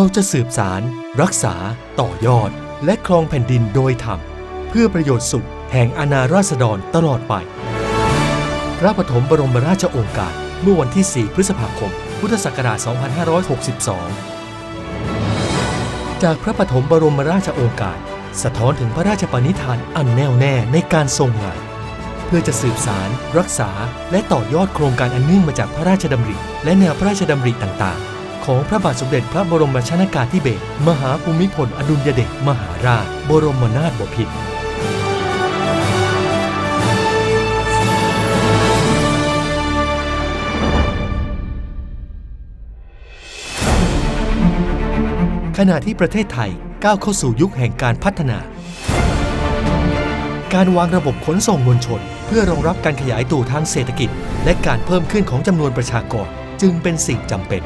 เราจะสืบสาร รักษา ต่อยอด และครองแผ่นดินโดยธรรม เพื่อประโยชน์สุข แห่งอาณาราษฎรตลอดไป พระปฐมบรมราชโองการเมื่อวันที่ 4 พฤษภาคม พุทธศักราช 2562 จากพระปฐมบรมราชโองการ สะท้อนถึงพระราชปณิธานอันแน่วแน่ในการทรงงาน เพื่อจะสืบสาร รักษา และต่อยอดโครงการอันเนื่องมาจากพระราชดำริ และแนวพระราชดำริต่างๆ ของพระบาทสมเด็จพระบรมชนากาธิเบศรมหาภูมิพลอดุลยเดชมหาราช บรมนาถบพิตรขณะที่ประเทศไทยก้าวเข้าสู่ยุคแห่งการพัฒนา การวางระบบขนส่งมวลชน เพื่อรองรับการขยายตัวทางเศรษฐกิจ และการเพิ่มขึ้นของจำนวนประชากรจึงเป็นสิ่งจำเป็น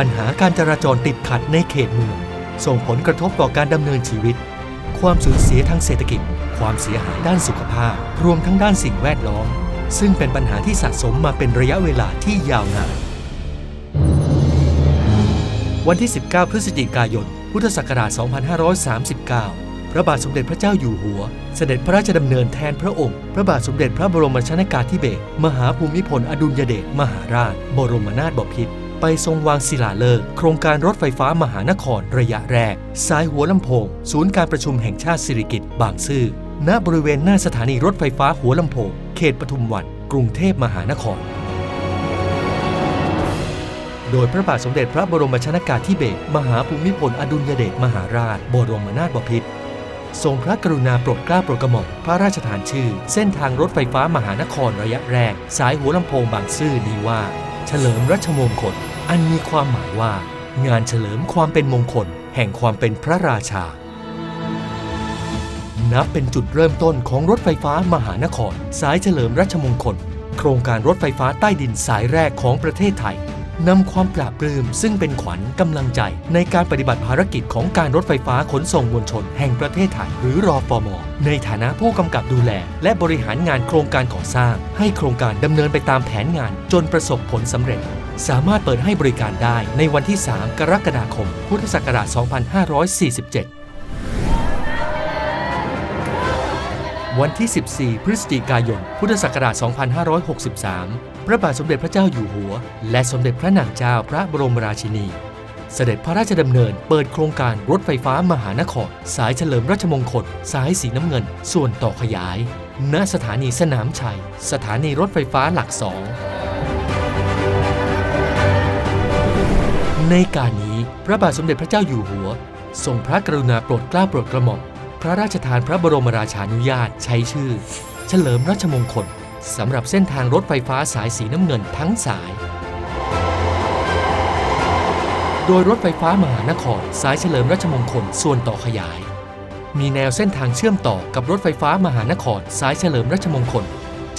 ปัญหาการจราจรติดขัดในเขตเมือง ส่งผลกระทบต่อการดำเนินชีวิต ความสูญเสียทางเศรษฐกิจ ความเสียหายด้านสุขภาพ รวมทั้งด้านสิ่งแวดล้อม ซึ่งเป็นปัญหาที่สะสมมาเป็นระยะเวลาที่ยาวนาน วันที่ 19 พฤศจิกายน พุทธศักราช 2539 พระบาทสมเด็จพระเจ้าอยู่หัว เสด็จพระราชดำเนินแทนพระองค์ พระบาทสมเด็จพระบรมชนากาธิเบศรมหาภูมิพลอดุลยเดชมหาราช บรมนาถบพิตร ไปทรงวางศิลาฤกษ์โครงการรถไฟฟ้ามหานครระยะแรก สายหัวลำโพง ศูนย์การประชุมแห่งชาติสิริกิติ์บางซื่อณบริเวณหน้าสถานีรถไฟฟ้าหัวลำโพง เขตปทุมวัน กรุงเทพมหานคร โดยพระบาทสมเด็จพระบรมชนากาธิเบศรมหาภูมิพลอดุลยเดชมหาราช บรมนาถบพิตรทรงพระกรุณาโปรดเกล้าโปรดกระหม่อมพระราชทานชื่อ เส้นทางรถไฟฟ้ามหานครระยะแรก สายหัวลำโพงบางซื่อนี้ว่า เฉลิมรัชมงคล อันมีความหมายว่า งานเฉลิมความเป็นมงคล แห่งความเป็นพระราชา นับเป็นจุดเริ่มต้นของรถไฟฟ้ามหานคร สายเฉลิมรัชมงคล โครงการรถไฟฟ้าใต้ดินสายแรกของประเทศไทย นำความปราบปลื้มซึ่งเป็นขวัญกำลังใจ ในการปฏิบัติภารกิจของการรถไฟฟ้าขนส่งมวลชน แห่งประเทศไทย หรือรอฟอมในฐานะผู้กำกับดูแล และบริหารงานโครงการก่อสร้าง ให้โครงการดำเนินไปตามแผนงานจนประสบผลสำเร็จ สามารถเปิดให้บริการได้ในวันที่ 3 กรกฎาคม พุทธศักราช 2547วันที่ 14 พฤศจิกายน พุทธศักราช 2563 พระบาทสมเด็จพระเจ้าอยู่หัว และสมเด็จพระนางเจ้าพระบรมราชินี เสด็จพระราชดำเนินเปิดโครงการรถไฟฟ้ามหานคร สายเฉลิมราชมงคล สายสีน้ำเงิน ส่วนต่อขยาย ณสถานีสนามชัย สถานีรถไฟฟ้าหลักสองในการนี้พระบาทสมเด็จพระเจ้าอยู่หัว ทรงพระกรุณาโปรดเกล้าโปรดกระหม่อมพระราชทานพระบรมราชานุญาตใช้ชื่อ เฉลิมราชมงคล สำหรับเส้นทางรถไฟฟ้าสายสีน้ำเงินทั้งสาย โดยรถไฟฟ้ามหานครสายเฉลิมราชมงคลส่วนต่อขยาย มีแนวเส้นทางเชื่อมต่อกับรถไฟฟ้ามหานครสายเฉลิมราชมงคล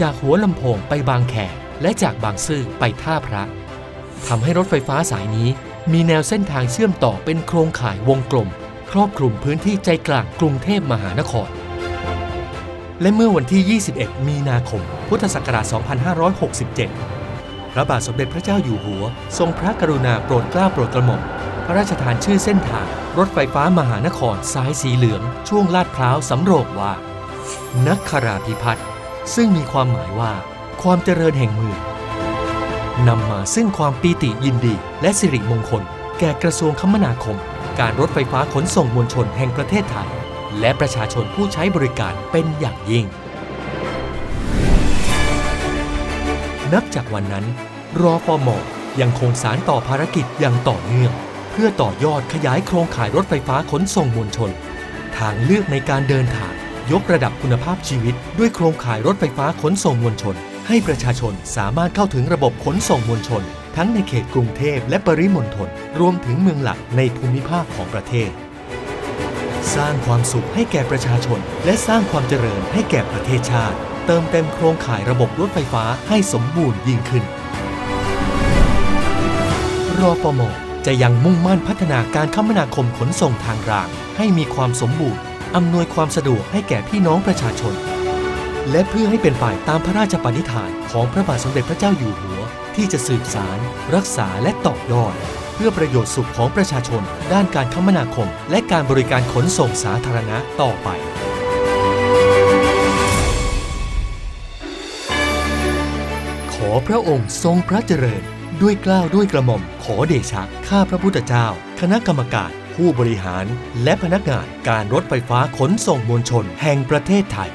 จากหัวลำโพงไปบางแคและจากบางซื่อไปท่าพระทำให้รถไฟฟ้าสายนี้ มีแนวเส้นทางเชื่อมต่อเป็นโครงข่ายวงกลม ครอบคลุมพื้นที่ใจกลางกรุงเทพมหานคร และเมื่อวันที่ 21 มีนาคม พุทธศักราช 2567 พระบาทสมเด็จพระเจ้าอยู่หัว ทรงพระกรุณาโปรดเกล้าโปรดกระหม่อมพระราชทานชื่อเส้นทาง รถไฟฟ้ามหานครสายสีเหลือง ช่วงลาดพร้าวสำโรงว่า นักคราพิพัฒน์ซึ่งมีความหมายว่า ความเจริญแห่งเมืองนำมาซึ่งความปีติยินดี และสิริมงคล แก่กระทรวงคมนาคม การรถไฟฟ้าขนส่งมวลชนแห่งประเทศไทย และประชาชนผู้ใช้บริการเป็นอย่างยิ่ง นับจากวันนั้น รอฟอมยังคงสารต่อภารกิจอย่างต่อเนื่อง เพื่อต่อยอดขยายโครงข่ายรถไฟฟ้าขนส่งมวลชน ทางเลือกในการเดินทางยกระดับคุณภาพชีวิต ด้วยโครงข่ายรถไฟฟ้าขนส่งมวลชน ให้ประชาชนสามารถเข้าถึงระบบขนส่งมวลชน ทั้งในเขตกรุงเทพและปริมณฑลรวมถึงเมืองหลักในภูมิภาคของประเทศ สร้างความสุขให้แก่ประชาชน และสร้างความเจริญให้แก่ประเทศชาติ เติมเต็มโครงข่ายระบบรถไฟฟ้าให้สมบูรณ์ยิ่งขึ้น รอฟมจะยังมุ่งมั่นพัฒนาการคมนาคมขนส่งทางราง ให้มีความสมบูรณ์อำนวยความสะดวกให้แก่พี่น้องประชาชน และเพื่อให้เป็นไปตามพระราชปณิธานของพระบาทสมเด็จพระเจ้าอยู่หัว ที่จะสืบสาร รักษาและต่อยอด เพื่อประโยชน์สุขของประชาชน ด้านการคมนาคม และการบริการขนส่งสาธารณะต่อไปขอพระองค์ทรงพระเจริญ ด้วยกล้าวด้วยกระหม่อมขอเดชะข้าพระพุทธเจ้า คณะกรรมการ ผู้บริหาร และพนักงานการรถไฟฟ้าขนส่งมวลชน แห่งประเทศไทย